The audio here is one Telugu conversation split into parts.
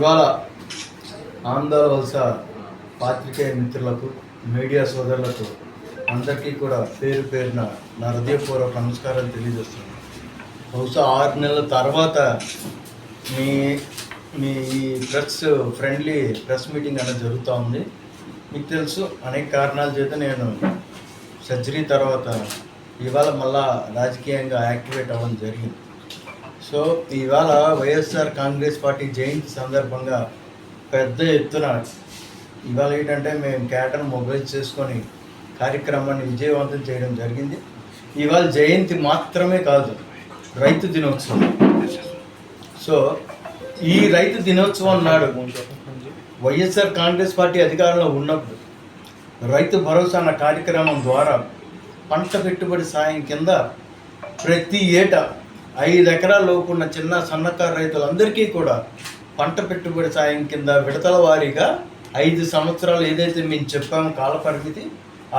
ఇవాళ ఆంధ్ర వలస పాత్రికేయ మిత్రులకు మీడియా సోదరులకు అందరికీ కూడా పేరు పేరున నా హృదయపూర్వక నమస్కారం తెలియజేస్తున్నాను. బహుశా ఆరు నెలల తర్వాత మీ మీ ఈ ప్రెస్ ఫ్రెండ్లీ ప్రెస్ మీటింగ్ అనేది జరుగుతూ ఉంది. మీకు తెలుసు అనేక కారణాల చేత నేను సర్జరీ తర్వాత ఇవాళ మళ్ళా రాజకీయంగా యాక్టివేట్ అవ్వడం జరిగింది. సో ఇవాళ వైఎస్ఆర్ కాంగ్రెస్ పార్టీ జయంతి సందర్భంగా పెద్ద ఎత్తున ఇవాళ ఏంటంటే మేము క్యాటర్ మొబైల్ చేసుకొని కార్యక్రమాన్ని విజయవంతం చేయడం జరిగింది. ఇవాళ జయంతి మాత్రమే కాదు రైతు దినోత్సవం. సో ఈ రైతు దినోత్సవం నాడు వైఎస్ఆర్ కాంగ్రెస్ పార్టీ అధికారంలో ఉన్నప్పుడు రైతు భరోసా అన్న కార్యక్రమం ద్వారా పంట పెట్టుబడి సాయం కింద ప్రతి ఏటా ఐదు ఎకరాల లోపు ఉన్న చిన్న సన్నకారు రైతులందరికీ కూడా పంట పెట్టుబడి సాయం కింద విడతల వారీగా ఐదు సంవత్సరాలు ఏదైతే మేము చెప్పామో కాల పరిమితి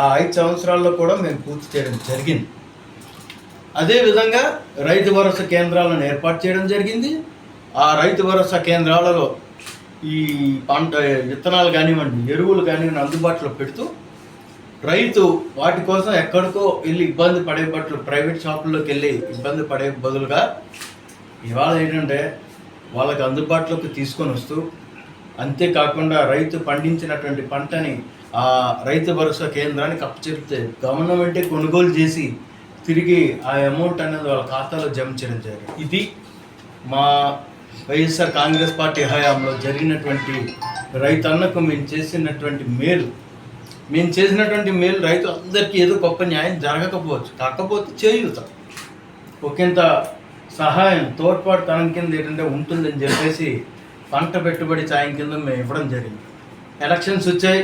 ఆ ఐదు సంవత్సరాల్లో కూడా మేము పూర్తి చేయడం జరిగింది. అదేవిధంగా రైతు భరోసా కేంద్రాలను ఏర్పాటు చేయడం జరిగింది. ఆ రైతు భరోసా కేంద్రాలలో ఈ పంట విత్తనాలు కానివ్వండి ఎరువులు కానివ్వండి అందుబాటులో పెడుతూ రైతు వాటి కోసం ఎక్కడికో వెళ్ళి ఇబ్బంది పడే బట్లు ప్రైవేట్ షాపుల్లోకి వెళ్ళి ఇబ్బంది పడే బదులుగా ఇవాళ ఏంటంటే వాళ్ళకి అందుబాటులోకి తీసుకొని వస్తూ అంతేకాకుండా రైతు పండించినటువంటి పంటని ఆ రైతు భరోసా కేంద్రానికి అప్పచెప్తే గవర్నమెంటే కొనుగోలు చేసి తిరిగి ఆ అమౌంట్ అనేది వాళ్ళ ఖాతాలో జమ చేయడం జరిగింది. ఇది మా వైఎస్ఆర్ కాంగ్రెస్ పార్టీ హయాంలో జరిగినటువంటి రైతన్నకు మేము చేసినటువంటి మేలు. మేము చేసినటువంటి మేలు రైతు అందరికీ ఏదో గొప్ప న్యాయం జరగకపోవచ్చు. కాకపోతే చేయూత. ఒకంత సహాయం తోడ్పాటు తనం కింద ఏంటంటే ఉంటుందని చెప్పేసి పంట పెట్టుబడి సాయం కింద మేము ఇవ్వడం జరిగింది. ఎలక్షన్స్ వచ్చాయి.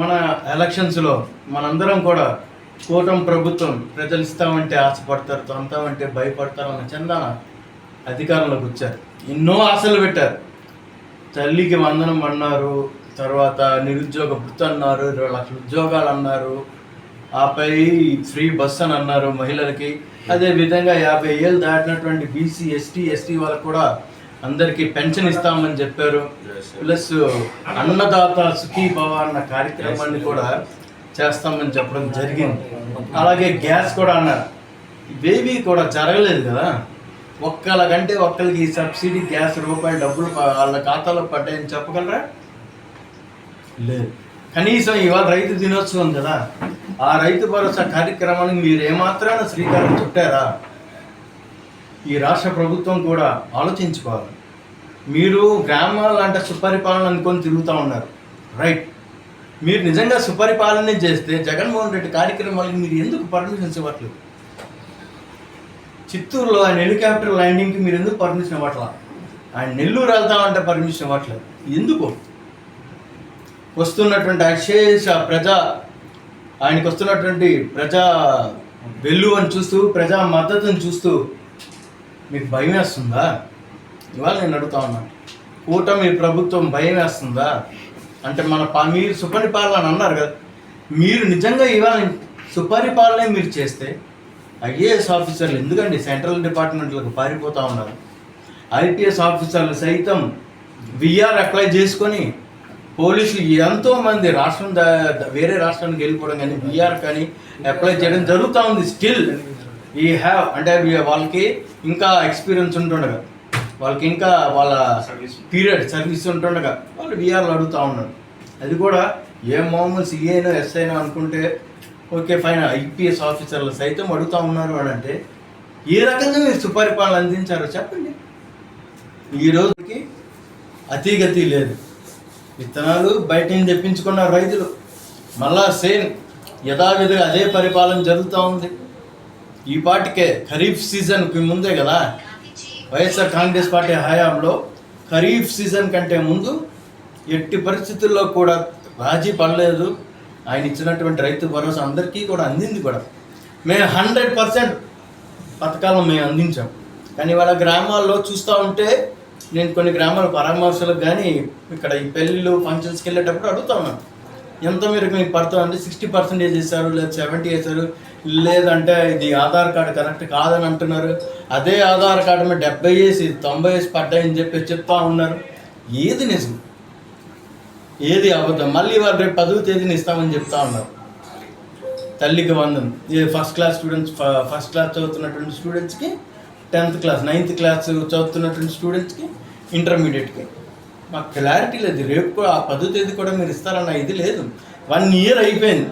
మన ఎలక్షన్స్లో మనందరం కూడా కూటమి ప్రభుత్వం ప్రజలు ఇస్తామంటే ఆశపడతారు తొంతామంటే భయపడతారు అన్న చందాన అధికారంలోకి వచ్చారు. ఎన్నో ఆశలు పెట్టారు. తల్లికి వందనం అన్నారు తర్వాత నిరుద్యోగ వృత్తి అన్నారు ఇరవై లక్షల ఉద్యోగాలు అన్నారు. ఆపై ఫ్రీ బస్ అని అన్నారు మహిళలకి. అదే విధంగా యాభై ఏళ్ళు దాటినటువంటి బీసీ ఎస్టీ ఎస్టీ వాళ్ళకు కూడా అందరికీ పెన్షన్ ఇస్తామని చెప్పారు. ప్లస్ అన్నదాత సుఖీ భవ అన్న కార్యక్రమాన్ని కూడా చేస్తామని చెప్పడం జరిగింది. అలాగే గ్యాస్ కూడా అన్నారు. ఇవేవి కూడా జరగలేదు కదా. ఒక్కళ్ళకంటే ఒక్కరికి సబ్సిడీ గ్యాస్ రూపాయలు డబ్బులు వాళ్ళ ఖాతాలో పడ్డాయని చెప్పగలరా? లేదు. కనీసం ఇవాళ రైతు దినోత్సవం కదా ఆ రైతు భరోసా కార్యక్రమానికి మీరు ఏమాత్రాన శ్రీకారం చుట్టారా? ఈ రాష్ట్ర ప్రభుత్వం కూడా ఆలోచించుకోవాలి. మీరు గ్రామాలు అంటే సుపరిపాలన అనుకొని తిరుగుతూ ఉన్నారు. రైట్ మీరు నిజంగా సుపరిపాలన చేస్తే జగన్మోహన్ రెడ్డి కార్యక్రమాలకు మీరు ఎందుకు పర్మిషన్స్ ఇవ్వట్లేదు? చిత్తూరులో ఆయన హెలికాప్టర్ ల్యాండింగ్కి మీరు ఎందుకు పర్మిషన్ ఇవ్వట్లా? ఆయన నెల్లూరు వెళ్తామంటే పర్మిషన్ ఇవ్వట్లేదు. ఎందుకు? వస్తున్నటువంటి అశేష ప్రజా ఆయనకు వస్తున్నటువంటి ప్రజా వెల్లువని చూస్తూ ప్రజా మద్దతుని చూస్తూ మీకు భయం వేస్తుందా? ఇవాళ నేను అడుగుతా ఉన్నాను కూటమి ప్రభుత్వం భయం వేస్తుందా? అంటే మన పా మీరు సుపరిపాలన అన్నారు కదా. మీరు నిజంగా ఇవాళ సుపరిపాలనే మీరు చేస్తే ఐఏఎస్ ఆఫీసర్లు ఎందుకండి సెంట్రల్ డిపార్ట్మెంట్లకు పారిపోతూ ఉన్నారు? ఐపీఎస్ ఆఫీసర్లు సైతం విఆర్ అప్లై చేసుకొని పోలీసులు ఎంతో మంది రాష్ట్రం వేరే రాష్ట్రానికి వెళ్ళిపోవడం కానీ విఆర్ కానీ అప్లై చేయడం జరుగుతూ ఉంది స్టిల్ ఈ హ్యావ్ అంటే వాళ్ళకి ఇంకా ఎక్స్పీరియన్స్ ఉంటుండగా. వాళ్ళకి ఇంకా వాళ్ళ పీరియడ్ సర్వీస్ ఉంటుండగా. వాళ్ళు విఆర్లు అడుగుతూ ఉన్నారు. అది కూడా ఏ మామూలు సిఏనో ఎస్ఐనో అనుకుంటే ఓకే ఫైన్ ఐపీఎస్ ఆఫీసర్లు సైతం అడుగుతూ ఉన్నారు అని అంటే ఏ రకంగా మీరు సుపరిపాలన అందించారో చెప్పండి. ఈ రోజుకి అతిగతి లేదు. విత్తనాలు బయట నుంచి తెప్పించుకున్న రైతులు. మళ్ళా సేమ్ యథావిధిగా అదే పరిపాలన జరుగుతూ ఉంది. ఈ పాటికే ఖరీఫ్ సీజన్కి ముందే కదా వైఎస్ఆర్ కాంగ్రెస్ పార్టీ హయాంలో ఖరీఫ్ సీజన్ కంటే ముందు ఎట్టి పరిస్థితుల్లో కూడా రాజీ పడలేదు. ఆయన ఇచ్చినటువంటి రైతు భరోసా అందరికీ కూడా అందింది కూడా. మేము హండ్రెడ్ పర్సెంట్ పథకాలను మేము అందించాం. కానీ వాళ్ళ గ్రామాల్లో చూస్తూ ఉంటే నేను కొన్ని గ్రామాల పరామర్శలకు కానీ ఇక్కడ ఈ పెళ్ళిళ్ళు ఫంక్షన్స్కి వెళ్ళేటప్పుడు అడుగుతా ఉన్నాను ఎంత మీరు మీకు పడుతుందంటే సిక్స్టీ పర్సెంటేజ్ వేశారు లేదా సెవెంటీ వేశారు లేదంటే ఇది ఆధార్ కార్డు కరెక్ట్ కాదని అంటున్నారు. అదే ఆధార్ కార్డు మీద డెబ్బై వేసి తొంభై వేసి పడ్డాయని చెప్పి చెప్తా ఉన్నారు. ఏది నిజం? ఏది అబద్ధం? మళ్ళీ వాళ్ళు రేపు పదవ తేదీని ఇస్తామని చెప్తా ఉన్నారు. తల్లికి వందం ఇది first class students first class చదువుతున్నటువంటి స్టూడెంట్స్కి టెన్త్ క్లాస్ నైన్త్ క్లాస్ చదువుతున్నటువంటి స్టూడెంట్స్కి ఇంటర్మీడియట్కి. మాకు క్లారిటీ లేదు. రేపు ఆ పదో తేదీ కూడా మీరు ఇస్తారన్న ఇది లేదు. వన్ ఇయర్ అయిపోయింది.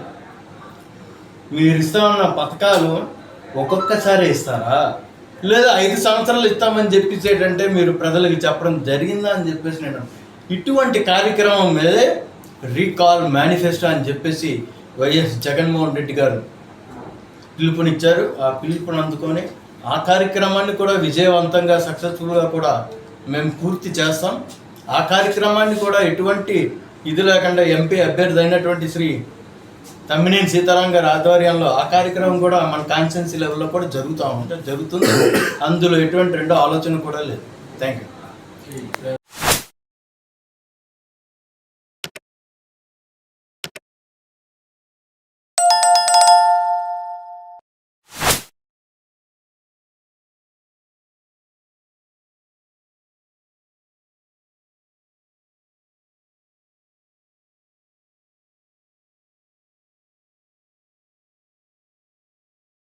మీరు ఇస్తామన్న పథకాలు ఒక్కొక్కసారి ఇస్తారా? లేదా ఐదు సంవత్సరాలు ఇస్తామని చెప్పేసేటంటే మీరు ప్రజలకు చెప్పడం జరిగిందా అని చెప్పేసి నేను ఇటువంటి కార్యక్రమం మీదే రీకాల్ మేనిఫెస్టో అని చెప్పేసి వైఎస్ జగన్మోహన్ రెడ్డి గారు పిలుపునిచ్చారు. ఆ పిలుపుని అందుకొని ఆ కార్యక్రమాన్ని కూడా విజయవంతంగా సక్సెస్ఫుల్గా కూడా మేము పూర్తి చేస్తాం. ఆ కార్యక్రమాన్ని కూడా ఎటువంటి ఇది లేకుండా ఎంపీ అభ్యర్థి అయినటువంటి శ్రీ తమ్మినేని సీతారాం గారి ఆధ్వర్యంలో ఆ కార్యక్రమం కూడా మన కాన్స్టిట్యున్సీ లెవెల్లో కూడా జరుగుతూ ఉంటుంది జరుగుతుంది. అందులో ఎటువంటి రెండో ఆలోచన కూడా లేదు. Thank you